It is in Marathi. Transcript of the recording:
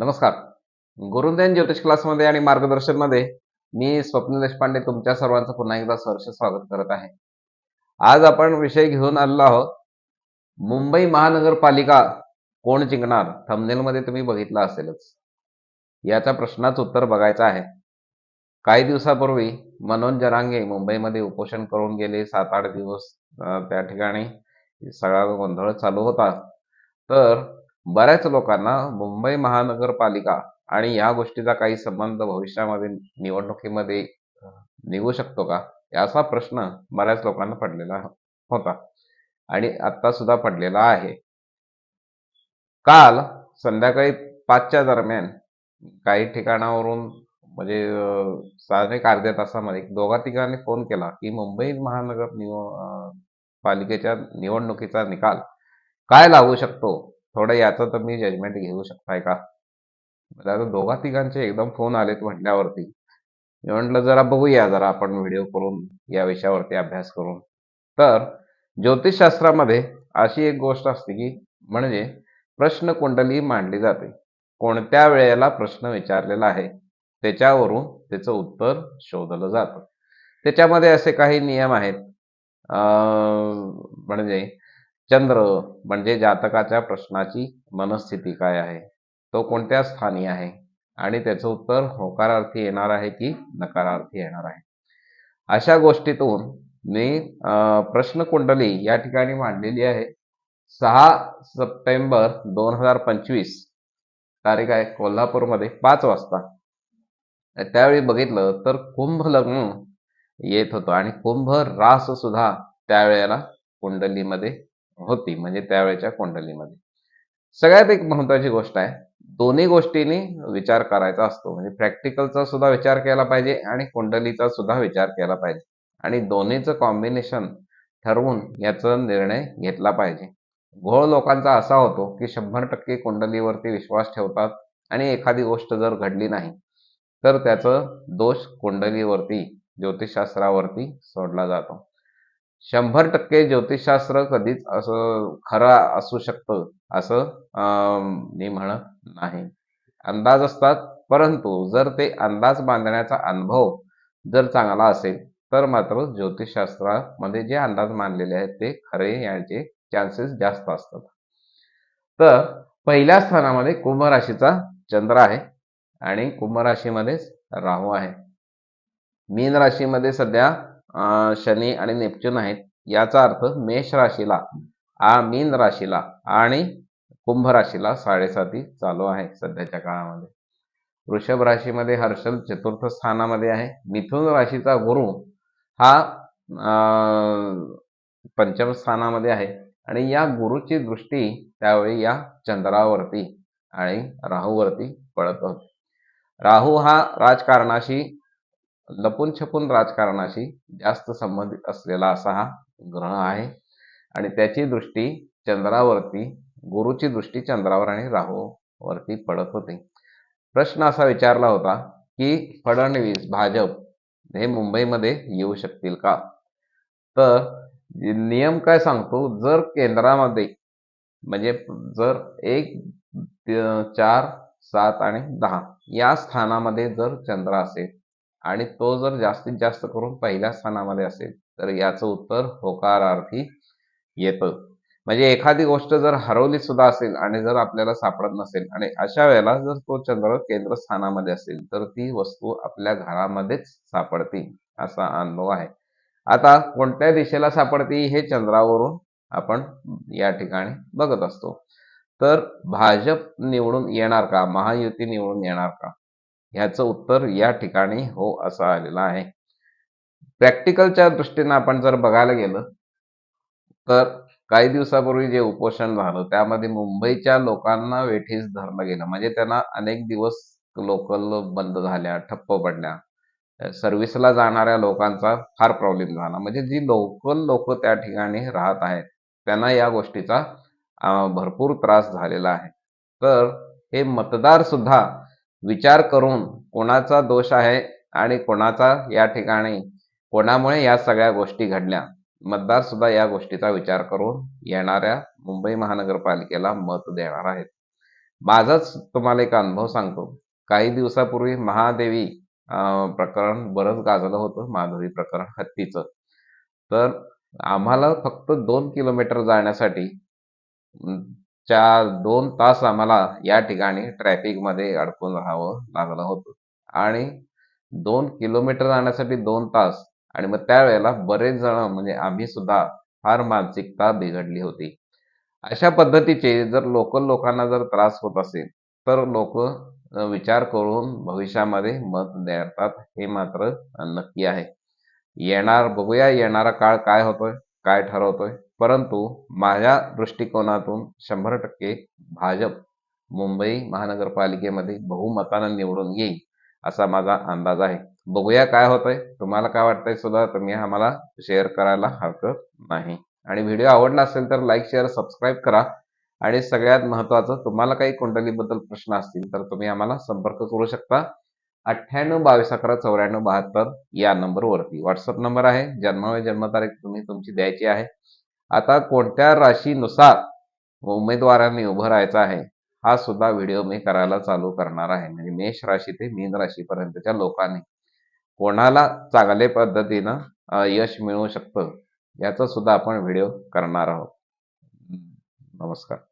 नमस्कार. गुरुंदेन ज्योतिष क्लासमध्ये आणि मार्गदर्शनमध्ये मी स्वप्न देशपांडे तुमच्या सर्वांचं पुन्हा एकदा सहर्ष स्वागत करत आहे. आज आपण विषय घेऊन आलेलो आहोत. मुंबई महानगरपालिका कोण जिंकणार थंबनेलमध्ये तुम्ही बघितलं असेलच. याच्या प्रश्नाचं उत्तर बघायचं आहे. काही दिवसापूर्वी मनोज जरांगे मुंबईमध्ये उपोषण करून गेले सात आठ दिवस त्या ठिकाणी सगळा गोंधळ चालू होता. तर बऱ्याच लोकांना मुंबई महानगरपालिका आणि या गोष्टीचा काही संबंध भविष्यामध्ये निवडणुकीमध्ये निघू शकतो का? याचा प्रश्न बऱ्याच लोकांना पडलेला होता. आणि आता सुद्धा पडलेला आहे. काल संध्याकाळी पाचच्या दरम्यान काही ठिकाणावरून म्हणजे साधारण एक अर्ध्या तासामध्ये दोघा तिघांनी फोन केला की मुंबई महानगर निव पालिकेच्या निवडणुकीचा निकाल काय लागू शकतो? थोडं याचं तर मी जजमेंट घेऊ शकताय का? म्हणजे आता दोघा तिघांचे एकदम फोन आलेत म्हटल्यावरती. मी म्हटलं जरा बघूया जरा आपण व्हिडिओ करून या विषयावरती अभ्यास करून. तर ज्योतिषशास्त्रामध्ये अशी एक गोष्ट असते की म्हणजे प्रश्न कुंडली मांडली जाते. कोणत्या वेळेला प्रश्न विचारलेला आहे त्याच्यावरून त्याचं उत्तर शोधलं जातं. त्याच्यामध्ये असे काही नियम आहेत. म्हणजे चंद्र म्हणजे जातकाच्या प्रश्नाची मनस्थिती काय आहे? तो कोणत्या स्थानी आहे? आणि त्याचं उत्तर होकारार्थी येणार आहे की नकारार्थी येणार आहे? अशा गोष्टीतून मी प्रश्न कुंडली या ठिकाणी मांडलेली आहे. सहा सप्टेंबर दोन हजार पंचवीस तारीख आहे कोल्हापूरमध्ये पाच वाजता. त्यावेळी बघितलं तर कुंभ लग्न येत होतं आणि कुंभ रास सुद्धा त्यावेळेला कुंडलीमध्ये होती म्हणजे त्यावेळेच्या कुंडलीमध्ये. सगळ्यात एक महत्वाची गोष्ट आहे दोन्ही गोष्टींनी विचार करायचा असतो. म्हणजे प्रॅक्टिकलचा सुद्धा विचार केला पाहिजे आणि कुंडलीचा सुद्धा विचार केला पाहिजे. आणि दोन्हीचं कॉम्बिनेशन ठरवून याचा निर्णय घेतला पाहिजे. घोळ लोकांचा असा होतो की शंभर टक्के कुंडलीवरती विश्वास ठेवतात आणि एखादी गोष्ट जर घडली नाही तर त्याचं दोष कुंडलीवरती ज्योतिषशास्त्रावरती सोडला जातो. शंभर टक्के ज्योतिषशास्त्र कधीच असं खरं असू शकतं असं अं, मी म्हणत नाही. अंदाज असतात परंतु जर ते अंदाज बांधण्याचा अनुभव जर चांगला असेल तर मात्र ज्योतिषशास्त्रामध्ये जे अंदाज मानलेले आहेत ते खरे यांचे चान्सेस जास्त असतात. तर पहिल्या स्थानामध्ये कुंभ राशीचा चंद्र आहे आणि कुंभ राशीमध्येच राहू आहे. मीन राशीमध्ये सध्या शनी आणि नेपच्यून आहेत. याचा अर्थ मेष राशीला आ मीन राशीला आणि कुंभ राशीला साडेसाती चालू आहे सध्याच्या काळामध्ये. वृषभ राशीमध्ये हर्षल चतुर्थ स्थानामध्ये आहे. मिथुन राशीचा गुरु हा अं, पंचम स्थानामध्ये आहे. आणि या गुरुची दृष्टी त्यावेळी या चंद्रावरती आणि राहूवरती पडत होती. राहू हा राजकारणाशी लपून छपून राजकारणाशी जास्त संबंधित असलेला असा हा ग्रह आहे. आणि त्याची दृष्टी चंद्रावरती गुरुची दृष्टी चंद्रावर आणि राहूवरती पडत होती. प्रश्न असा विचारला होता की फडणवीस भाजप हे मुंबईमध्ये येऊ शकतील का? तर नियम काय सांगतो? जर केंद्रामध्ये म्हणजे जर एक चार सात आणि दहा या स्थानामध्ये जर चंद्र असेल आणि तो जर जास्तीत जास्त करून पहिल्या स्थानामध्ये असेल तर याचं उत्तर होकारार्थी येतं. म्हणजे एखादी गोष्ट जर हरवली सुद्धा असेल आणि जर आपल्याला सापडत नसेल आणि अशा वेळेला जर तो चंद्र केंद्रस्थानामध्ये असेल तर ती वस्तू आपल्या घरामध्येच सापडते असा अनुभव आहे. आता कोणत्या दिशेला सापडते हे चंद्रावरून आपण या ठिकाणी बघत असतो. तर भाजप निवडून येणार का? महायुती निवडून येणार का? ह्याचं उत्तर या ठिकाणी हो असं आलेलं आहे. प्रॅक्टिकलच्या दृष्टीनं आपण जर बघायला गेलं तर काही दिवसापूर्वी जे उपोषण झालं त्यामध्ये मुंबईच्या लोकांना वेठीस धरलं गेलं. म्हणजे त्यांना अनेक दिवस लोकल बंद झाल्या ठप्प पडल्या. सर्व्हिसला जाणाऱ्या लोकांचा फार प्रॉब्लेम झाला. म्हणजे जी लोकल लोक त्या ठिकाणी राहत आहेत त्यांना या गोष्टीचा भरपूर त्रास झालेला आहे. तर हे मतदार सुद्धा विचार करून कोणाचा दोष आहे आणि कोणाचा या ठिकाणी कोणामुळे या सगळ्या गोष्टी घडल्या. मतदार सुद्धा या गोष्टीचा विचार करून येणाऱ्या मुंबई महानगरपालिकेला मत देणार आहेत. माझाच तुम्हाला एक अनुभव सांगतो. काही दिवसापूर्वी महादेवी प्रकरण बरंच गाजलं होतं माधवी प्रकरण हत्तीचं. तर आम्हाला फक्त दोन किलोमीटर जाण्यासाठी च्या चार दोन तास आम्हाला या ठिकाणी ट्रॅफिकमध्ये अडकून राहावं लागलं होतं. आणि दोन किलोमीटर जाण्यासाठी दोन तास आणि मग त्यावेळेला बरेच जण म्हणजे आम्ही सुद्धा फार मानसिकता बिघडली होती. अशा पद्धतीचे जर लोकल लोकांना जर त्रास होत असेल तर लोक विचार करून भविष्यामध्ये मत देतात हे मात्र नक्की आहे. येणार बघूया येणारा काळ काय होतोय काय ठरवतोय. परंतु माझ्या दृष्टिकोनातून शंभर टक्के भाजप मुंबई महानगरपालिकेमध्ये बहुमतानं निवडून येईल असा माझा अंदाज आहे. बघूया काय होतंय. तुम्हाला काय वाटतंय सुद्धा तुम्ही आम्हाला शेअर करायला हरकत नाही. आणि व्हिडिओ आवडला असेल तर लाईक शेअर सबस्क्राईब करा. आणि सगळ्यात महत्त्वाचं तुम्हाला काही कुंडलीबद्दल प्रश्न असतील तर तुम्ही आम्हाला संपर्क करू शकता. अठ्ठ्याण्णव बावीस अकरा चौऱ्याण्णव बहात्तर या नंबरवरती व्हॉट्सअप नंबर आहे. जन्मावे जन्मतारीख तुम्ही तुमची द्यायची आहे. आता कोणत्या राशीनुसार उमेदवारांनी उभं राहायचं आहे हा सुद्धा व्हिडिओ मी करायला चालू करणार आहे. म्हणजे मेष राशी ते मीन राशीपर्यंतच्या लोकांनी. कोणाला चांगल्या पद्धतीनं यश मिळू शकतं याचा सुद्धा आपण व्हिडिओ करणार आहोत. नमस्कार.